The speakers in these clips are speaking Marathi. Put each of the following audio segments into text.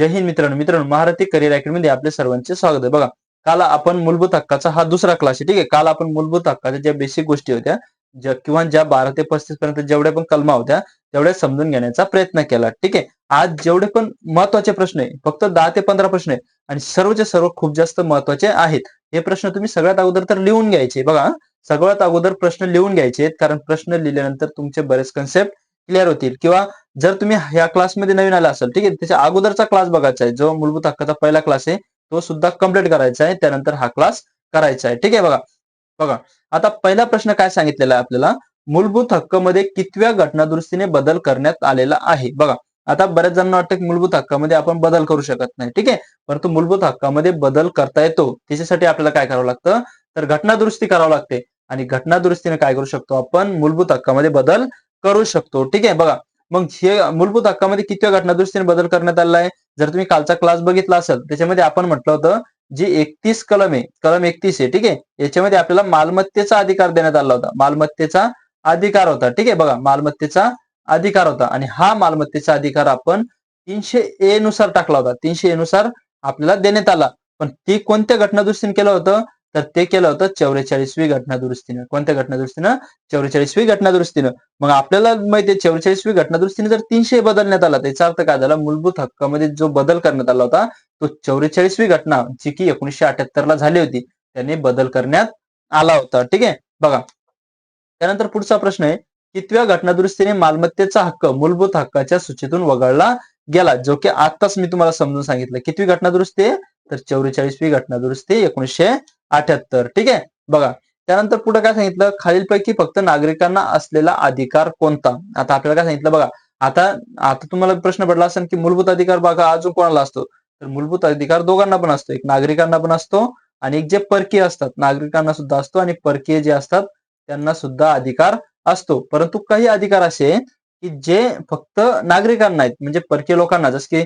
जय हिंद मित्रांनो. मित्रांनो महारथी करिअर अकॅडमीमध्ये आपले सर्वांचे स्वागत आहे. बघा काल आपण मूलभूत हक्काचा हा दुसरा क्लास आहे ठीक आहे? काल आपण मूलभूत हक्काच्या ज्या बेसिक गोष्टी होत्या ज्या किंवा ज्या बारा ते पस्तीस पर्यंत जेवढ्या पण कलमा होत्या तेवढ्या समजून घेण्याचा प्रयत्न केला ठीक आहे? आज जेवढे पण महत्त्वाचे प्रश्न आहे फक्त दहा ते पंधरा प्रश्न आहे आणि सर्वचे सर्व खूप जास्त महत्त्वाचे आहेत. हे प्रश्न तुम्ही सगळ्यात अगोदर तर लिहून घ्यायचे बघा सगळ्यात अगोदर प्रश्न लिहून घ्यायचे कारण प्रश्न लिहिल्यानंतर तुमचे बरेच कन्सेप्ट क्लिअर होतील. किंवा जर तुम्ही ह्या क्लासमध्ये नवीन आला असाल ठीक आहे त्याच्या अगोदरचा क्लास बघायचा आहे जो मूलभूत हक्काचा पहिला क्लास आहे तो सुद्धा कंप्लीट करायचा आहे त्यानंतर हा क्लास करायचा आहे. ठीक आहे बघा. बघा आता पहिला प्रश्न काय सांगितलेला आहे आपल्याला? मूलभूत हक्कमध्ये कितव्या घटनादुरुस्तीने बदल करण्यात आलेला आहे? बघा आता बऱ्याच जणांना वाटतं की मूलभूत हक्कामध्ये आपण बदल करू शकत नाही ठीक आहे? परंतु मूलभूत हक्कामध्ये बदल करता येतो. त्याच्यासाठी आपल्याला काय करावं लागतं? तर घटनादुरुस्ती करावं लागते. आणि घटनादुरुस्तीने काय करू शकतो आपण? मूलभूत हक्कामध्ये बदल करू शकतो. ठीक आहे बघा. मग हे मूलभूत हक्कामध्ये किती घटना दृष्टीने बदल करण्यात आला आहे? जर तुम्ही कालचा क्लास बघितला असेल त्याच्यामध्ये आपण म्हटलं होतं जी एकतीस कलम आहे कलम एकतीस आहे ठीक आहे? याच्यामध्ये आपल्याला मालमत्तेचा अधिकार देण्यात आला होता. मालमत्तेचा अधिकार होता. ठीक आहे बघा. मालमत्तेचा अधिकार होता. आणि हा मालमत्तेचा अधिकार आपण तीनशे ए नुसार टाकला होता. तीनशे ए नुसार आपल्याला देण्यात आला. पण ती कोणत्या घटनादुरुस्तीने केलं होतं? तर ते केलं होतं चौवेचाळीसवी घटनादुरुस्तीनं. कोणत्या घटनादुरुस्तीनं? चौवेचाळीसवी घटनादुरुस्तीनं. मग आपल्याला माहितीये चौवेचाळीसवी घटनादुरुस्तीने जर तीनशे बदलण्यात आला त्याचा अर्थ काय झाला? मूलभूत हक्कामध्ये जो बदल करण्यात आला होता तो चौवेचाळीसवी घटना जी की एकोणीशे अठ्याहत्तर ला झाली होती त्याने बदल करण्यात आला होता. ठीक आहे? बघा. त्यानंतर पुढचा प्रश्न आहे कितव्या घटनादुरुस्तीने मालमत्तेचा हक्क मूलभूत हक्काच्या सूचीतून वगळला गेला? जो की आताच मी तुम्हाला समजून सांगितलं. कितवी घटनादुरुस्ती आहे? तर चौवेचाळीसवी घटनादुरुस्ती एकोणीसशे अठ्याहत्तर. ठीक आहे? बघा त्यानंतर पुढे काय सांगितलं? खालीलपैकी फक्त नागरिकांना असलेला अधिकार कोणता? आता आपल्याला काय सांगितलं? बघा आता आता तुम्हाला प्रश्न पडला असेल की मूलभूत अधिकार बघा अजून कोणाला असतो? तर मूलभूत अधिकार दोघांना पण असतो. एक नागरिकांना पण असतो आणि एक जे परकीय असतात नागरिकांना सुद्धा असतो आणि परकीय जे असतात त्यांना सुद्धा अधिकार असतो. परंतु काही अधिकार असे की जे फक्त नागरिकांना आहेत म्हणजे परकीय लोकांना. जसं की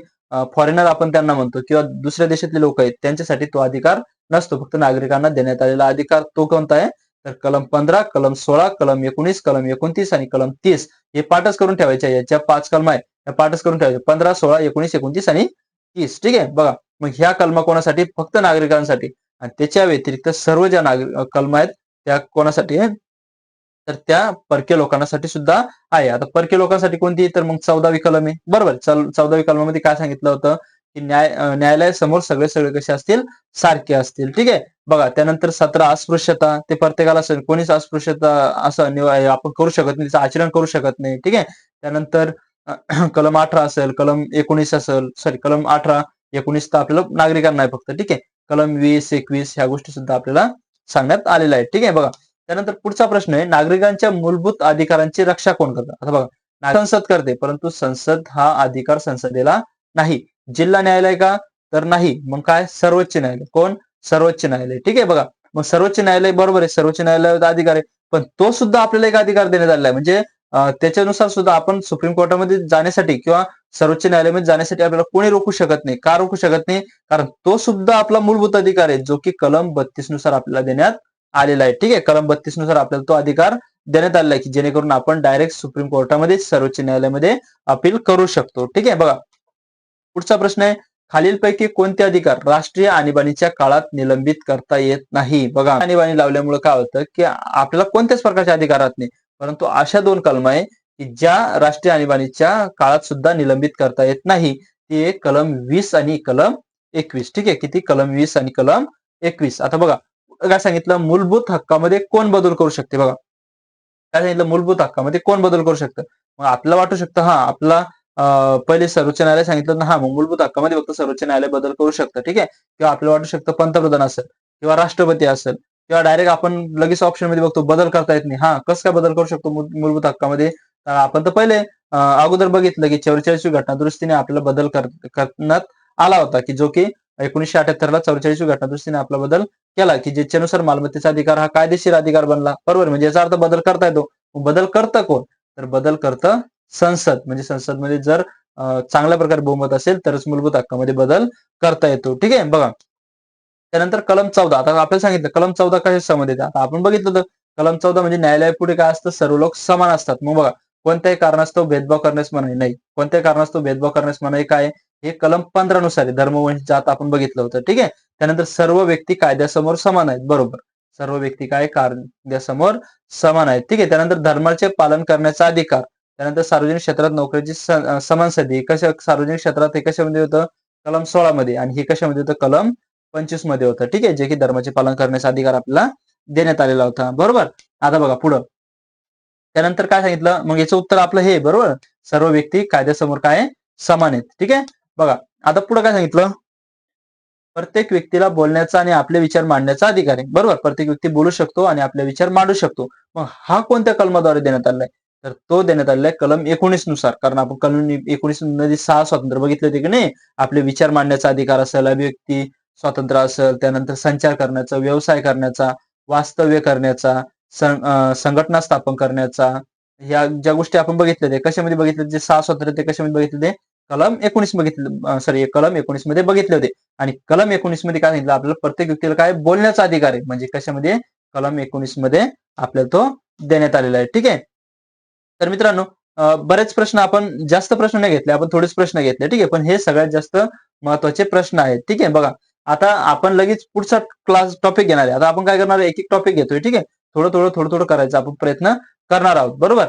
फॉरेनर आपण त्यांना म्हणतो किंवा दुसऱ्या देशातले लोक आहेत त्यांच्यासाठी तो अधिकार नसतो. फक्त नागरिकांना देण्यात आलेला अधिकार तो कोणता आहे? तर कलम पंधरा कलम सोळा कलम एकोणीस कलम एकोणतीस आणि कलम तीस हे पाठच करून ठेवायचे याच्या पाच कलम आहे या पाठच करून ठेवायचे पंधरा सोळा एकोणीस एकोणतीस आणि तीस. ठीक आहे? बघा. मग ह्या कलमा कोणासाठी? फक्त नागरिकांसाठी. आणि त्याच्या व्यतिरिक्त सर्व ज्या नागरिक कलम आहेत त्या कोणासाठी आहे तर त्या परकीय लोकांसाठी सुद्धा आहे. आता परकीय लोकांसाठी कोणती? तर मग चौदावी कलम आहे. बरोबर. चौदावी कलमामध्ये काय सांगितलं होतं? की न्याय न्यायालयासमोर सगळे सगळे कसे असतील? सारखे असतील. ठीक आहे? बघा त्यानंतर सतरा अस्पृश्यता. ते प्रत्येकाला असेल कोणीच अस्पृश्यता असं आपण करू शकत नाही. त्याचं आचरण करू शकत नाही. ठीक आहे? त्यानंतर कलम अठरा असेल कलम एकोणीस असेल सॉरी कलम अठरा एकोणीस तर आपल्याला नागरिकांना आहे फक्त. ठीक आहे? कलम वीस एकवीस ह्या गोष्टी सुद्धा आपल्याला सांगण्यात आलेल्या आहेत. ठीक आहे? बघा त्यानंतर पुढचा प्रश्न आहे नागरिकांच्या मूलभूत अधिकारांची रक्षा कोण करतं? आता बघा. संसद करते परंतु संसद हा अधिकार संसदेला नाही. जिल्हा न्यायालय का? तर नाही. मग काय? सर्वोच्च न्यायालय. कोण? सर्वोच्च न्यायालय. ठीक आहे बघा. मग सर्वोच्च न्यायालय बरोबर आहे. सर्वोच्च न्यायालयाचा अधिकार आहे. पण तो सुद्धा आपल्याला एक अधिकार देण्यात आलेला आहे. म्हणजे त्याच्यानुसार सुद्धा आपण सुप्रीम कोर्टामध्ये जाण्यासाठी किंवा सर्वोच्च न्यायालयामध्ये जाण्यासाठी आपल्याला कोणी रोखू शकत नाही. का रोखू शकत नाही? कारण तो सुद्धा आपला मूलभूत अधिकार आहे जो की कलम बत्तीसनुसार आपल्याला देण्यात आलेला आहे. ठीक आहे? कलम बत्तीसनुसार आपल्याला तो अधिकार देण्यात आलेला आहे की जेणेकरून आपण डायरेक्ट सुप्रीम कोर्टामध्ये सर्वोच्च न्यायालयामध्ये अपील करू शकतो. ठीक आहे? बघा. पुढचा प्रश्न आहे खालीलपैकी कोणते अधिकार राष्ट्रीय आणीबाणीच्या काळात निलंबित करता येत नाही? बघा. आणीबाणी लावल्यामुळे काय होतं की आपल्याला कोणत्याच प्रकारचे अधिकार राहत नाही. परंतु अशा दोन कलम आहे की ज्या राष्ट्रीय आणीबाणीच्या काळात सुद्धा निलंबित करता येत नाही. ते कलम वीस आणि कलम एकवीस. ठीक आहे? किती? कलम वीस आणि कलम एकवीस. आता बघा. काय सांगितलं? मूलभूत हक्कामध्ये कोण बदल करू शकते बघा. काय सांगितलं? मूलभूत हक्कामध्ये कोण बदल करू शकतं? मग आपल्याला वाटू शकतं हा आपला पहिले सर्वोच्च न्यायालय सांगितलं ना हा मूलभूत हक्कामध्ये फक्त सर्वोच्च न्यायालय बदल करू शकतं ठीक आहे? किंवा आपल्याला वाटू शकतं पंतप्रधान असेल किंवा राष्ट्रपती असेल किंवा डायरेक्ट आपण लगेच ऑप्शनमध्ये बघतो बदल करता येत नाही. हा कसं काय बदल करू शकतो मूलभूत हक्कामध्ये? आपण तर पहिले अगोदर बघितलं की चौवेचाळीसवी घटना दुरुस्तीने आपल्याला बदल करण्यात आला होता की जो की एकोणीसशे अठ्याहत्तरला चौवेचाळीसवी घटना दृष्टीने आपला बदल केला की ज्याच्यानुसार मालमत्तेचा अधिकार हा कायदेशीर अधिकार बनला. बरोबर म्हणजे याचा अर्थ बदल करता येतो. बदल करतं कोण? तर बदल करतं संसद. म्हणजे संसदमध्ये जर चांगल्या प्रकारे बहुमत असेल तरच मूलभूत हक्कामध्ये बदल करता येतो. ठीक आहे? बघा. त्यानंतर कलम चौदा. आता आपल्याला सांगितलं कलम चौदा कशा संबंधित आता आपण बघितलं तर कलम चौदा म्हणजे न्यायालयापुढे काय असतं? सर्व लोक समान असतात. मग बघा कोणत्याही कारणास्तव भेदभाव करण्यास मनाई नाही. कोणत्याही कारणास्तव भेदभाव करण्यास मनाई काय हे कलम पंधरा नुसार आहे. धर्मवंश जात आपण बघितलं होतं. ठीक आहे? त्यानंतर सर्व व्यक्ती कायद्यासमोर समान आहेत. बरोबर. सर्व व्यक्ती काय? कायद्यासमोर समान आहेत. ठीक आहे? त्यानंतर धर्माचे पालन करण्याचा अधिकार. त्यानंतर सार्वजनिक क्षेत्रात नोकरीची समान संधी कशा सार्वजनिक क्षेत्रात हे कशामध्ये होतं? कलम सोळा मध्ये आणि हे कशामध्ये होतं? कलम पंचवीसमध्ये होतं. ठीक आहे? जे की धर्माचे पालन करण्याचा अधिकार आपल्याला देण्यात आलेला होता. बरोबर? आता बघा पुढं. त्यानंतर काय सांगितलं? मग याचं उत्तर आपलं हे बरोबर? सर्व व्यक्ती कायद्यासमोर काय? समान आहेत. ठीक आहे? बघा आता पुढे काय सांगितलं? प्रत्येक व्यक्तीला बोलण्याचा आणि आपले विचार मांडण्याचा अधिकार आहे. बरोबर? प्रत्येक व्यक्ती बोलू शकतो आणि आपले विचार मांडू शकतो. मग हा कोणत्या कलमाद्वारे देण्यात आलाय? तर तो देण्यात आलेला आहे कलम एकोणीसनुसार. कारण आपण कलम एकोणीसमध्ये सहा स्वातंत्र्य बघितले होते की नाही? आपले विचार मांडण्याचा अधिकार असेल अभिव्यक्ती स्वातंत्र्य असेल त्यानंतर संचार करण्याचा व्यवसाय करण्याचा वास्तव्य करण्याचा संघटना स्थापन करण्याचा या ज्या गोष्टी आपण बघितल्या ते कशामध्ये बघितले जे सहा स्वातंत्र्य ते कशामध्ये बघितले ते कलम एकोणीस बघितलं सॉरी कलम एकोणीसमध्ये बघितले होते. आणि कलम एकोणीसमध्ये काय सांगितलं? आपल्याला प्रत्येक व्यक्तीला काय बोलण्याचा अधिकार आहे? म्हणजे कशामध्ये? कलम एकोणीसमध्ये आपल्याला तो देण्यात आलेला आहे. ठीक आहे? तर मित्रांनो बरेच प्रश्न आपण जास्त प्रश्न नाही घेतले आपण थोडेच प्रश्न घेतले. ठीक आहे? पण हे सगळ्यात जास्त महत्त्वाचे प्रश्न आहेत. ठीक आहे? बघा आता आपण लगेच पुढचा क्लास टॉपिक घेणार आहे. आता आपण काय करणार आहे? एक एक टॉपिक घेतोय. ठीक आहे? थोडं थोडं थोडं थोडं करायचं आपण प्रयत्न करणार आहोत. बरोबर?